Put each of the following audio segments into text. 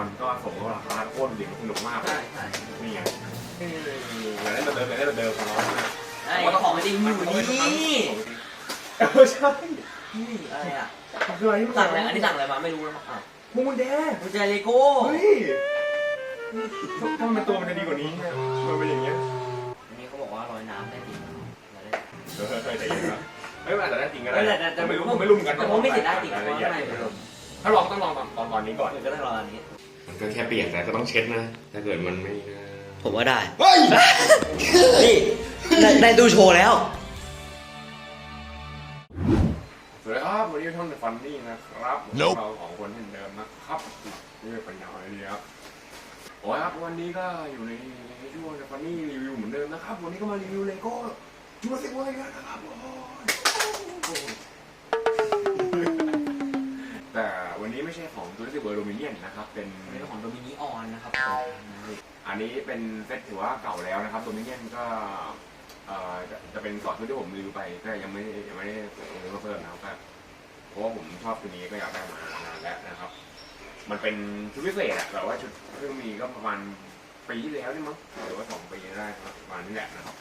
มันก็สมกับราคาโคตรดีมันสนุกมากใช่ใช่นี่ไงอยากได้แบบเดิมอยากได้แบบเดิมของเรานะไอ้ของจริงอยู่นี่เออใช่นี่อะไรอะมันคืออะไรที่มันสั่งอะไรอันนี้สั่งอะไรมาไม่รู้นะครับอะพวงกุญแจกุญแจเลโก้ เฮ้ยถ้ามันเป็นตัวมันจะดีกว่านี้เนี่ยมันเป็นอย่างเงี้ย อันนี้เขาบอกว่าลอยน้ำได้จริงเราได้เออเคยใจเย็นนะเฮ้ยมันอาจจะได้จริงก็เอได้อแต่แต่ไม่รู้ผมไม่รู้เหมือนกันแต่ผมไม่เสียดายจริงเพรายราะละเอียดว่าอะไรไม่รู้ ถ้าลองต้องลองตอนตอนตอนนี้ก่อน เดี๋ยวก็ต้องรออันนี้มัน ก็แค่เปลี่ยนแต่ก็ต้องเช็ดนะ ถ้าเกิดมันไม่ผมว่าได้ เฮ้ย นี่ได้ได้ตู้โชว์แล้ว สวัสดีครับวันนี้ท่านฟันนี่นะครับเราสองคนเหมือนเดิมนะครับนี่เป็นยาวอะไรดีครับโอ้ยครับวันนี้ก็อยู่ในช่วงฟันนี่รีวิวเหมือนเดิมนะครับ วันนี้ก็มารีวิวเลโก้จูราสสิกเวิร์ลนะครับโอ้ย แต่วันนี้ไม่ใช่ของจูราสสิกเวิร์ลโดมิเนียนนะครับ เป็นเป็นของโดมินิออนนะครับอันนี้เป็นเซตถือว่าเก่าแล้วนะครับโดมิเนียนก็เอ่อจะจะเป็นก่อนชุดที่ผมรีวิวไปก็ยังไม่ยังไม่ได้ซื้อมาเพิ่มนะครับก็เพราะว่าผมชอบตัวนี้ก็อยากได้มานานแล้วนะครับ มันเป็นชุดพิเศษอะแต่ว่าชุดเพิ่งมีก็ประมาณปีที่แล้วนี่มั้งหรือว่าสองปีได้ครับประมาณนี้แหละนะครับ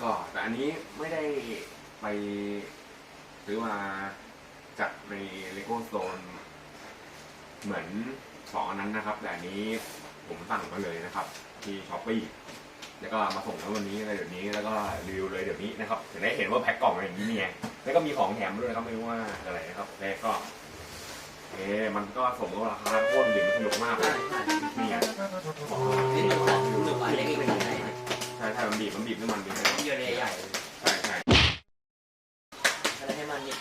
ก็แต่อันนี้ไม่ได้ไปซื้อมา จากในเลโก้โซนเหมือนสองอันนั้นนะครับ แต่อันนี้ผมสั่งมาเลยนะครับ ที่ช้อปปี้แล้วก็มาส่งแล้ววันนี้อะไรเดี๋ยวนี้แล้วก็รีวิวเลยเดี๋ยวนี้นะครับถึงได้เห็นว่าแพ็คกล่องอะไรอย่างนี้เนี่ยแล้วก็มีของแถมด้วยนะครับไม่รู้ว่าอะไรนะครับแล้วก็เอ๊ะมันก็สมกับราคาโคตรดีมันสนุกมากเลใช่ยใช่นี่ไงนี่หนึ่งของหนึ่งอันเล็กอีกหนึ่งอันใหญ่ใช่ใช่มันบีบมันบีบน้ำมันบีบที่เยอะใหญ่ ใช่ใช่ อะไรให้มันนี่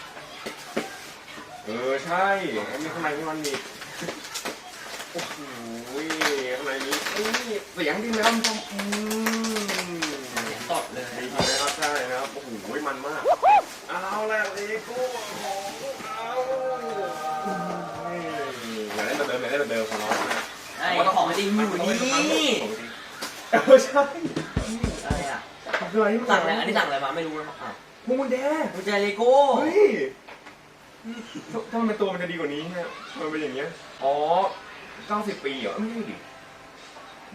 เอใช่อันนี้ข้างในนี่มันมีโอ้โหข้างในนี้นี่เสียงดีนะครับอืมเสียงตดเลยดีนะครับใช่นะครับโอ้โหมันมากเอาแหละเลโก้ของเราอยากได้แบบเดิมอยากได้แบบเดิมของเรานะไอ้ของจริงอยู่นี่เออใช่อะไรอะสั่งอะไรอันนี้สั่งอะไรมาไม่รู้นะครับอะพวงกุญแจกุญแจเลโก้เฮ้ย ถ้ามันเป็นตัวมันจะดีกว่านี้เนี่ยมันเป็นอย่างเงี้ย อ๋อ90ปีเหรอไม่ใช่ดิ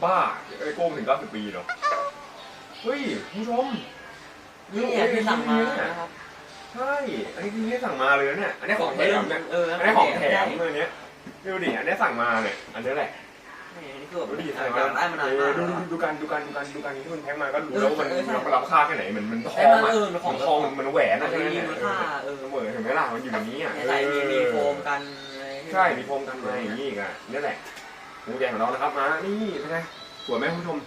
บ้าไอ้โก้มถึง90ปีเหรอ เฮ้ยคุณผู้ชมนี่ที่สั่งมานะครับ ใช่ อันนี้ที่ไม่ได้สั่งมาเลยนะเนี่ย อันนี้ของแถมเนี่ยเอออันนี้ของแถมเลยเนี้ยดูดิ อันนี้สั่งมาเนี่ย อันนี้แหละ นี่คือแบบดูดิสั่สั่งงมามาได้มานานเอมาอกดูดูดูกันดูกันดูกันดูกันที่มันแพ็คมาก็รู้แล้วว่ามันเออใช่มันรับค่าแค่ไหนเหมือนมันทใช่องมันอะเออมันของมันทองมันแหวนอะมันใช่ไหมมีเนี่ยมูลค่าเออเสมอเห็นไหมล่ะมันอยู่อย่างนี้อะใส่มีมีโฟมกันอะไรใช่มีโฟมกันมาอย่างนี้อีกอะนี่แหละหูแดงของเรานะครับมานี่เป็นไงสวยไหมคุณผู้ชม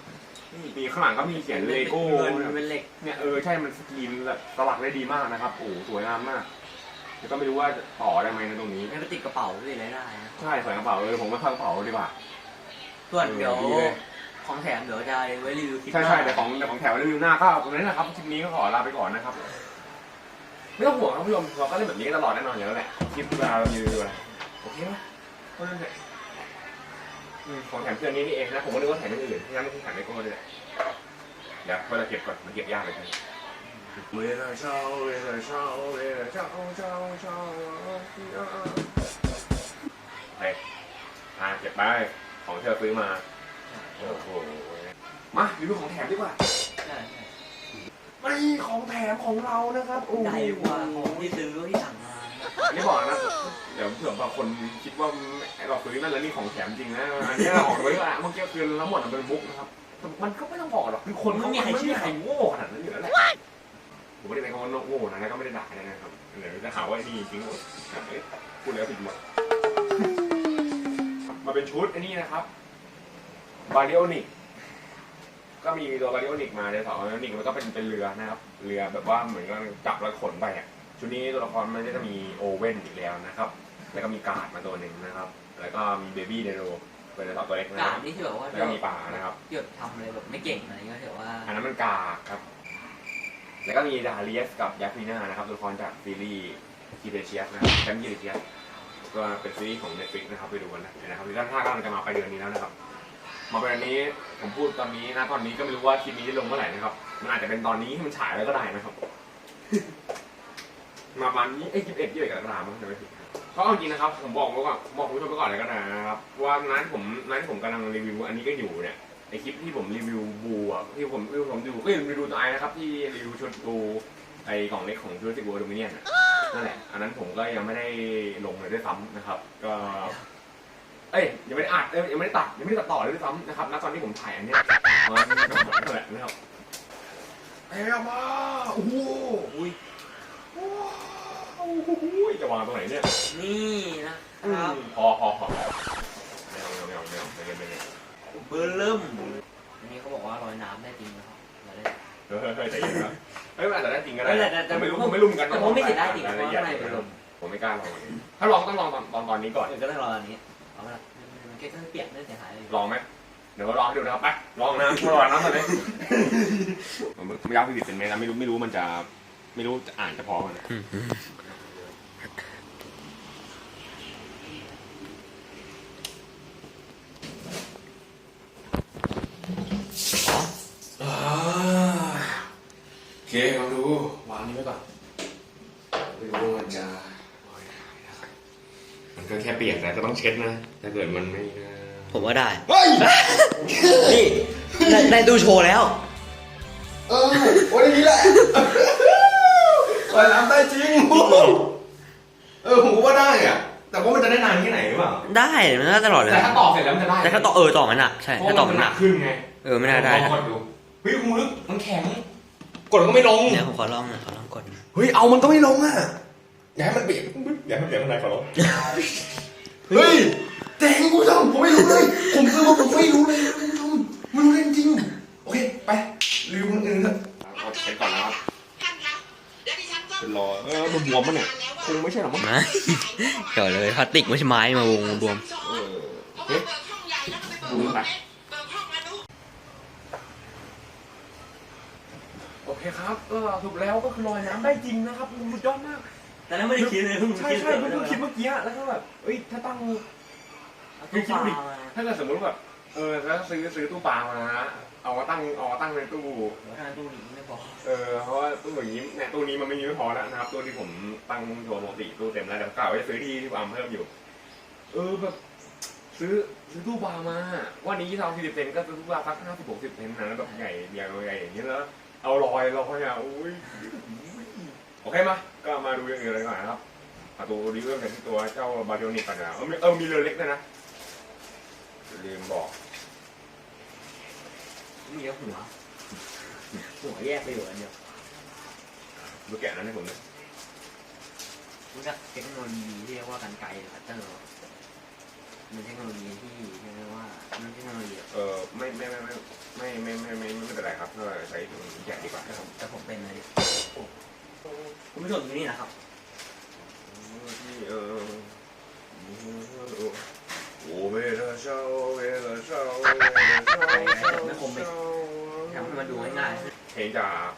นี่มีข้างหลังก็มีเขียนเลโก้เงินเป็นเหล็กเนี่ยเออใช่มันสกรีนแบบสลักได้ดีมากนะครับโอ้โหสวยงามมากแล้วก็ไม่รู้ว่าจะต่อได้ไหมนะตรงนี้ไม่ไปติดกระเป๋าด้วยอะไรได้นะใช่ใส่กระเป๋าเออผมก็เข้ากระเป๋าดีกว่า ส่วนเดี๋ยวดีเลยของแถมเดี๋ยวจะไว้รีวิวคลิปใช่ใช่แต่ของแต่ของแถวรีวิวหน้าก็ตรงนี้นะครับคลิปนี้ก็ขอลาไปก่อนนะครับไม่ต้องห่วงครับผู้ชมเราก็เล่นแบบนี้ตลอดแน่นอนอยู่แล้วแหละคลิปเวลาเรารีวิวอะไรโอเคไหมก็นั่นแหละอืมของแถมเพื่อนนี้นี่เองนะผมก็นึกว่าแถมอย่างอื่นที่นั่นไม่ใช่แถมเลโก้เลยแหละเดี๋ยวเวลาเก็บก่อนมันเก็บยากเลยเวลาเช้าเวลาเช้าเวลาเช้าเช้าเช้าไปอ่าเก็บไป ของที่เราซื้อมาโอ้โหมารีวิวของแถมดีกว่าใช่นี่ของแถมของเรานะครับโอ้โหใช่กว่าของที่ซื้อที่สั่งมานี่บอกนะเดี๋ยวเผื่อบางคนคิดว่าเราซื้อนั่นแล้วนี่ของแถมจริงนะอันนี้เราของไว้ละเมื่อกี้คือทั้งหมดมันเป็นมุกนะครับแต่มันก็ไม่ต้องบอกหรอกคือคนเขาไม่มีใครโง่ขนาดนั้นอยู่แล้วแหละผมไม่ได้เป็นคำว่าโง่นะแล้วก็ไม่ได้ด่าเลยนะครับเดี๋ยวจะหาว่าไอ้นี่จริงๆเอ้ยพูดแล้วผิดหมดมา เป็นชุดไอันนี้นะครับบาริโอนิกก็มีตัวบาริโอนิกมาในสองบาริโอนิกมันก็เป็นเป็นเรือนะครับ เรือแบบว่าเหมือนกับจับแล้วขนไปอะชุดนี้ตัวละครมันก็จะมีโอเว่นอีกแล้วนะครับ แล้วก็มีการ์ดมาตัวหนึ่งนะครับ แล้วก็มีเบบี้เดโรเป็นตัวตัวเล็กนะกาครรับที่ที่แบบว่าแล้วก็มีป่านะครับ หยุดทำอะไรแบบไม่เก่งอะไรก็ถือว่าอันนั้นมันกากครับ แล้วก็มีดาเลียสกับยาฟีน่านะครับ ตัวละครจากซีรีส์คีเดเชียสนะครับแชมป์คีเดเชียส ก็เป็นซีรีส์ของ Netflix นะครับไปดูกันนะนะครับซีซั่นห้ากำลังจะมาไปเดือนนี้แล้วนะครับ มาเป็นอันนี้ผมพูดตอนนี้นะตอนนี้ก็ไม่รู้ว่าคลิปนี้จะลงเมื่อไหร่นะครับ มันอาจจะเป็นตอนนี้ที่มันฉายแล้วก็ได้นะครับ มาประมาณนี้ไอ้ยี่สิบเอ็ดยี่สิบเอ็ดกรกฎาคมมั้งเดี๋ยวไม่ผิดเพราะเอาจริงนะครับ ผมบอกไว้ก่อนบอกคุณผู้ชมไว้ก่อนเลยก็ได้นะครับ ว่านั้นผมนั้นผมกำลังรีวิวอันนี้ก็อยู่เนี่ยในคลิปที่ผมรีวิวบูอะที่ผมที่ผมดูก็รีวิวตัวไอ้นะครับที่รีวิวชุดบูไอกล่องเล็กของชุดสิบบูโดมิเนียน นั่นแหละ อันนั้นผมก็ยังไม่ได้ลงเลยด้วยซ้ำนะครับ ก็ เอ้ยยังไม่ได้อัดเอ้ยยังไม่ได้ตัดยังไม่ได้ตัดต่อเลยด้วยซ้ำนะครับณตอนที่ผมถ่ายอันเนี้ยมานั่นแหละนะครับเอ้ยมาโอ้โหอุ้ยโอ้โหจะวางตรงไหนเนี่ยนี่นะคอืรับมพอพอพอไม่เอาไม่เอาไม่เอาไม่เอาไม่เอาไม่เอาเบอร์เริ่มอันนี้เขาบอกว่าลอยน้ำได้จริงนะครับเราได้เฮ้ยเฮ้ยเฮ้ยใจเย็นนะเฮ้ยมันอาจจะได้จริงก็ได้เฮ้ยแต่แต่ผมไม่รู้ผมไม่รู้เหมือนกันแต่ผมไม่เสียดายจริงรายเพละราะเอียดข้างในเป็นลม ผมไม่กล้าลองถ้าลองต้องลองตอนตอนตอนนี้ก่อน เดี๋ยวก็ต้องรออันนี้เอาละมันแค่เปียกไม่เสียหายเลยลองไหมเดี๋ยวลองให้ดูนะครับไปลองนะลองนะตอนนี้ผมไม่ยากพิบิดเป็นไหมนะไม่รู้ไม่รู้มันจะไม่รู้จะอ่านจะพอกันนะ อ่าโอ เคลองดูวางนี้ไว้ก่อนไม่รู้ว่ามันจะมันก็แค่เปียกแต่ก็ต้องเช็ดนะ ถ้าเกิดมันไม่ผมว่าได้ เฮ้ยนี่ได้ได้ดูโชว์แล้ว เออวันนี้แหละลอยน้ำได้จริงเออผมก็ว่าได้อะแต่ว่ามันจะได้นานแค่ไหนหรือเปล่าได้มันน่าจะหลอดเลยแต่ถ้าต่อเสร็จแล้วมันจะได้แต่ถ้าต่อเออต่อมันหนักใช่เพราะถ้าว่าต่อมัมันนหหนันักกขึ้นไงเออไม่น่าได้ลองกดดูเฮ้ยคุณลึกมันแข็ง กดก็ไม่ลงเดี๋ยวผมขอลองหน่อยขอลองกดเฮ้ย เอามันก็ไม่ลงอะ อย่าให้มันเบียดอย่าให้มันเบียดข้างในขอร้องเฮ้ยเจ๋งคุณผู้ชมผมไม่รู้เลย ผมคือว่าผมไม่รู้เลยคุณผู้ชมไม่รู้เลยจริงๆโอเค ไปรีวิวคนอื่นเถอะเอาเช็คก่อนนะครับท่านครับและดิฉันก็เป็นรอเออมันบวมปะเนี่ย คงไม่ใช่หรอกมั้งนะเกี่ยวเลยพลาสติกไม่ใช่ไม้มาวงรวม เออเพราะว่าเปิดห้องใหญ่แล้วก็ไปเปิดห้องเล็กเปิดห้องอนุ โอ เคครับเออสรุปแล้วก็คือลอยน้ำได้จริงนะครับสุดยอดมาก แต่นั้นไม่ได้คิดเลยเพิ่งใช่ใช่เพิ่งเพิ่งคิดเมื่อกี้อะแล้วก็แบบเอ้ยถ้าตั้งตู้ปลามาถ้าเกิดสมมติแบบเออแล้วซื้อซื้อตู้ปลามาเอามาตั้งเอามาตั้งในตู้เดี๋ยวทางตู้นี้ไม่พอเออเพราะว่าตู้อย่างนี้เนี่ยตู้นี้มันไม่มีไม่พอแล้วนะครับตู้ที่ผมตั้งโชว์ปกติตู้เต็มแล้วเดี๋ยวกล่าวว่าจะซื้อที่ที่วางเพิ่มอยู่ เออแบบซื้อซื้อตู้ปลามา วันนี้ยี่สิบสี่สิบเซนก็ซื้อตู้ปลาสักห้าสิบหกสิบเซนนะแล้วแบบใหญ่ใหญ่ใหญ่อย่างนี้แล้ว เอาลอยลอยอะอุ้ยโอเคมาก็มาดูอย่างอื่นเลยก่อนนะครับประตูรีเวิร์กันที่ตัวเจ้าบาริโอนิกก่อนนะเออมีเออมีเรือเล็กด้วยนะลืมบอกมีแล้วหัวหัวแยกไปอยู่อันเดียวดูแกะนั้นให้ผมหน่อยรู้จักเทคโนโลยีที่เรียกว่ากันไกรหรือคัตเตอร์ มันเทคโนโลยีที่เรียกว่ามันเทคโนโลยีเออไม่ไม่ไม่ไม่ไม่ไม่ไม่ไม่ไม่เป็นไรครับก็ใช้ตัวแกะดีกว่าแต่ผมแต่ผมเป็นเลยคุณผู้ชมอยู่นี่นะครับ ที่เออโอ้เวลาเช้าเวลาเช้าเวลาเช้าทำให้มันดูง่ายเพลงจาก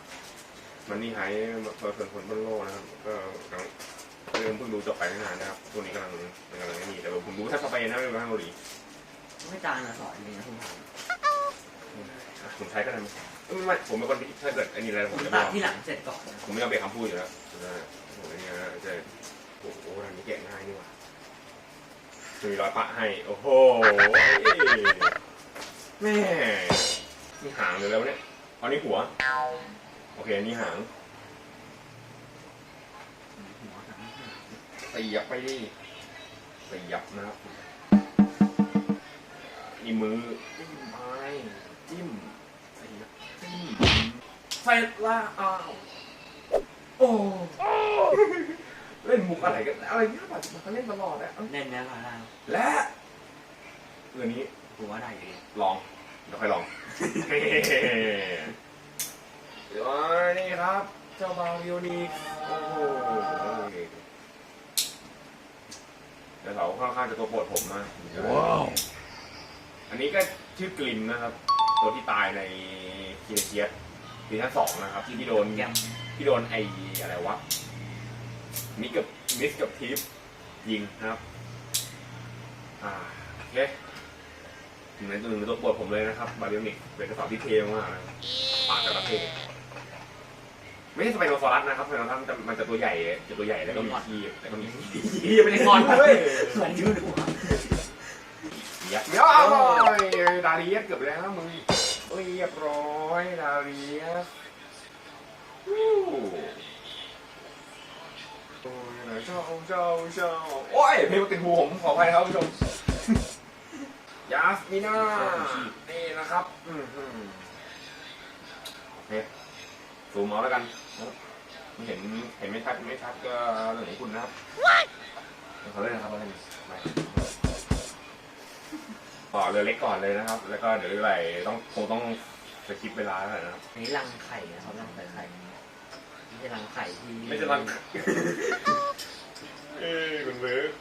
มันนี่ไฮเปิดผลผลบนโลกนะครับ ก็กำลัง เริ่มเพิ่งดูจบไปไม่นานนะครับตัวนี้กำลังกำลังนี่แต่ผมดูถ้าสเปนนะไม่รู้ทางเกาหลีๆไม่จานอะสอนเองนะคุณผู้ชมผมใช้ก็ได้ไหมไม่ผมเป็นคนที่ถ้าเกิดอันนี้อะไรผมผมจะตัไม่ดที่หลังเสร็จก่อนนะผมไม่ยอมเบรกคำพูดอยู่แล้วผมอันนี้จะโอ้โหทางนี้แกะง่ายนี่หว่ามีรอยปะให้ โอ้โหแม่นี่หางเลยแล้วเนี่ยอันนี้หัว โอเคอันนี้หาง หัวหาง เสียบไปดิเสียบนะครับนี่มือจิ้มไปจิ้มเสียบจิ้มเสร็จละอ้าวโอ้เล่นมุกอะไรกันอะไรเงี้ยแบบมันก็เล่นตลอดอะเอ้าแน่นแน่นอนได้และเรื่องนี้ผมว่าได้อยู่ดีลองเดี๋ยวค่อยลองเดี๋ยวนี่ครับ เจ้าบาริโอนิกโอ้โห เดี๋ยวเขาค่อนข้างจะตัวโปรดผมมากว้าวอันนี้ก็ชื่อกลินนะครับ ตัวที่ตายในคีเนเชียสซีซั่นสองนะครับ ที่โดนแกมที่โดนไออะไรวะมิกกับมิสกับทิฟยิงนะครับ อ่าโอเคถึงนั้นตัวหนึ่งตัวโปวดผมเลยนะครับ บาริโอนิกเป็นกระสอบที่เท่มากนะปากกระเทศ ไม่ใช่สไปโนซอรัสนะครับสไปโนซอรัสมันจะมันจะตัวใหญ่จะตัวใหญ่แล้วก็มีขี้แล้วก็มีขี้ไม่ได้งอนเลยเหมือนยูดูเรียบร้อยดาเรียสเกือบแล้วมึงเรียบร้อยดาเรียสโอ้ยเจ้าเจ้าเจ้าโอ้ยเพลงติดหูผมขออภัยครับผู้ชมยาสมิน่านี่นะครับอืมโอเคซูมเอาแล้วกัน เห็นเห็นไม่ชัดไม่ชัดก็เรื่องของคุณนะครับเขาเล่นนะครับเขาเล่นไปต่อเรือเล็กก่อนเลยนะครับ แล้วก็เดี๋ยวเรือใหญ่ต้องคงต้องสกิปเวลาแล้วนะครับอันนี้รังไข่นะครับรังไข่ไข่ไม่ใช่รังไข่ที่ไม่ใช่รังเอ้ยคุณเบิร์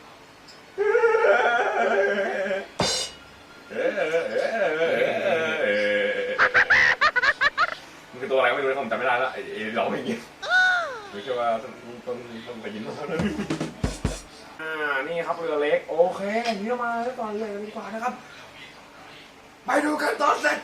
ตัวอะไรก็ไม่รู้นะผมจำไม่ได้แล้วไอ้ไอ้ร้องอย่างเงี้ยไม่ใช่ว่าต้องต้องต้องไปยินเขาเลยอ่านี่ครับเรือเล็ก โอเคนี่เรามาแล้วก่อนเลยดีกว่านะครับ ไปดูกันตอนเสร็จ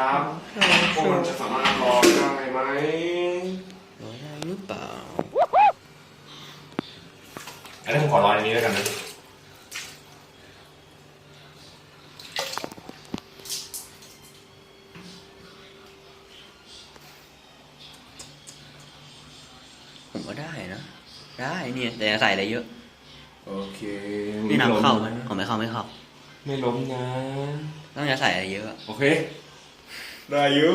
ครับพวกมันจะสามารถลองได้ไหมร้อยได้หรือเปล่าอันนี้ผมขอลองอันนี้แล้วกันนะผมก็ได้นะ ได้เนี่ยแต่อย่าใส่อะไรเยอะ โอเคนี่น้ำเข้าไหมผมไม่เข้าไม่เข้า ไม่ล้มนะ ต้องอย่าใส่อะไรเยอะ โอเค ได้อยู่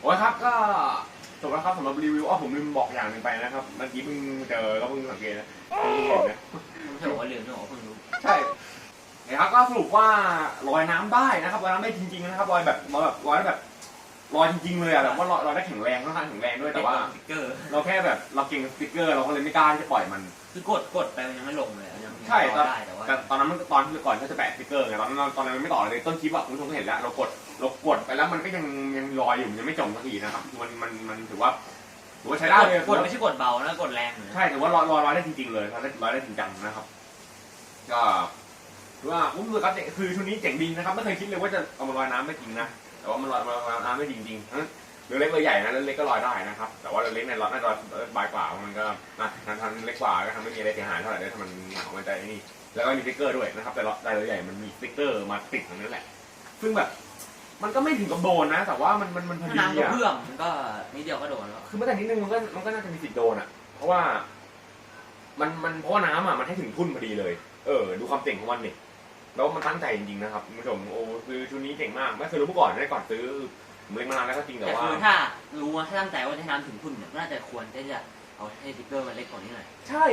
โอ้ยครับก็จบแล้วครับสำหรับรีวิวอ๋อผมลืมบอกอย่างหนึ่งไปนะครับเมื่อกี้เพิ่งเจอก็เพิ่งสังเกตนะเพิ่งเห็นนะถือว่าลืมนะผมเพิ่งรู้ใช่นะครับก็สรุปว่าลอยน้ำได้นะครับลอยน้ำได้จริงๆนะครับลอยแบบลอยแบบลอยแบบ ลอยจริงๆเลยอะแบบว่าลอยลอยได้แข็งแรงค่อนข้างแข็งแรงด้วยแต่ว่า สติ๊กเกอร์ เราแค่แบบเราเก่งสติ๊กเกอร์เราก็เลยไม่กล้าที่จะปล่อยมัน คือกดกดไปมันยังไม่ลงเลยยังใช่ยังตอนได้แต่ว่าแต่ตอนนั้นมันตอนก่อนที่จะแปะสติ๊กเกอร์ไงตอนนั้นตอนนั้นมันไม่ต่อเลยต้นคลิปอะคุณผู้ชมก็เห็นแล้วเรากดเรากดไปแล้วมันก็ยังยังลอยอยู่มันยังไม่จมสักทีนะครับมันมันมันถือว่าถือว่าใช้ได้เลยกดไม่ใช่กดเบานะกดแรงเลยใช่ถือว่าลอยลอยลอยได้จริงๆเลยลอยได้ลอยได้จริงจังนะครับก็ถือว่าผมรู้สึกว่าเจ๋งคือชุดนี้เจ๋งดีนะครับไม่เคยคิดเลยว่าจะเอามาลอยน้ำไม่จริงนะ แต่ว่ามันลอยมาลอยน้ำไม่จริงจริงๆทั้งเรือเล็กเรือใหญ่นะเรือเล็กก็ลอยได้นะครับ แต่ว่าเรือเล็กเนี่ยลอยน่าจะลอยสบายกว่ามันก็นะทันทันเล็กกว่าก็ทำไม่มีอะไรเสียหายเท่าไหร่เลยถ้ามันหนาวมันใจนี่แล้วก็มีสติ๊กเกอร์ด้วยนะครับ แต่แต่เรือใหญ่มันมีสติ๊กเกอร์มาติดตรงนั้นแหละ ซึ่งแบบมันก็ไม่ถึงกับโดนนะ แต่ว่ามันมันมันพอถ้าดีน้ำกระอะเพื่อมมันก็นิดเดียวก็โดนแล้วคือเมื่อแต่นิดนึงมันก็มันก็น่าจะมีสิทธิ์โดนอะเพราะว่า มันมันเพราะว่าน้ำอะมันให้ถึงทุ่นพอดีเลย เออ ดูความเจ๋งของมันนี่ แล้วมันตั้งใจจริงๆนะครับคุณผู้ชมโอ้คือชุดนี้เจ๋งมาก ไม่เคยรู้มาก่อนได้ก่อนซื้อผมเล็กมานานแล้วก็จริงแต่แต่ว่า คือถ้ารู้ว่าถ้าตั้งใจว่าจะทำถึงทุนเนี่ยน่าจะควรที่จะเอาให้สติ๊กเกอร์มันเล็กกว่านี้หน่อยใช่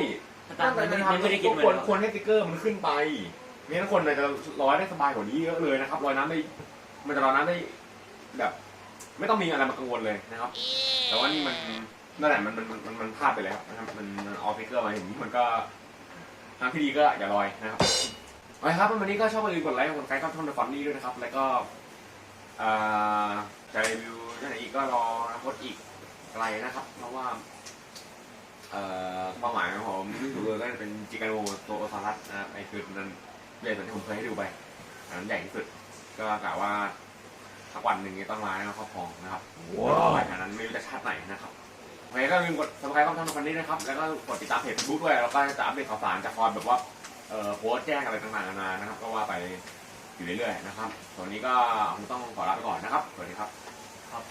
ถ้าตั้ตั้งงใจใจจะไม่ได้ทำไม่ได้คิดควรเลยควรให้สติ๊กเกอร์มันขึ้นไปไม่งั้นคนอาจจะลอยได้สบายกว่านี้เยอะเลยนะครับลอยน้ำได้มันจะลอยน้ำได้แบบ ไม่ต้องมีอะไรมากังวลเลยนะครับ แต่ว่านี่มันนั่นแหละมันมันมันมันมันพลาดไปแล้วนะครับมันมันออฟฟิเกอร์มาถึงมันก็ทางที่ดีก็อย่าลอยนะครับ โอเคครับวันนี้ก็ชอบมาลืมกดไลค์กดไลค์ก็ทำในฟอนนี้ด้วยนะครับ แล้วก็จะรีวิวที่ไหนอีกก็รออนาคตอีกไกลนะครับ เพราะว่าเป้าหมายของผมที่สุดเลยก็จะเป็นจิกาโนโตโอซารัสนะครับไอ้คือนั้นใหญ่สุดที่ผมเคยให้ดูไปอันนั้นใหญ่ที่สุดก็กะว่าสักวันหนึ่งต้องมาให้มาครอบครองนะครับว้าวอันนั้นไม่รู้จะชาติไหนนะครับโอเคก็อย่าลืมกด subscribe ช่องทางนี้นะครับ แล้วก็กดติดตามเพจ Facebook ด้วยแล้วก็จะอัปเดตข่าวสารจะคอยแบบว่า เอ่อโพสต์แจ้งอะไรต่างๆนานานะครับ ก็ว่าไปอยู่เรื่อยๆนะครับตอนนี้ก็คงต้องขอลาไปก่อนนะครับสวัสดีครับ ครับ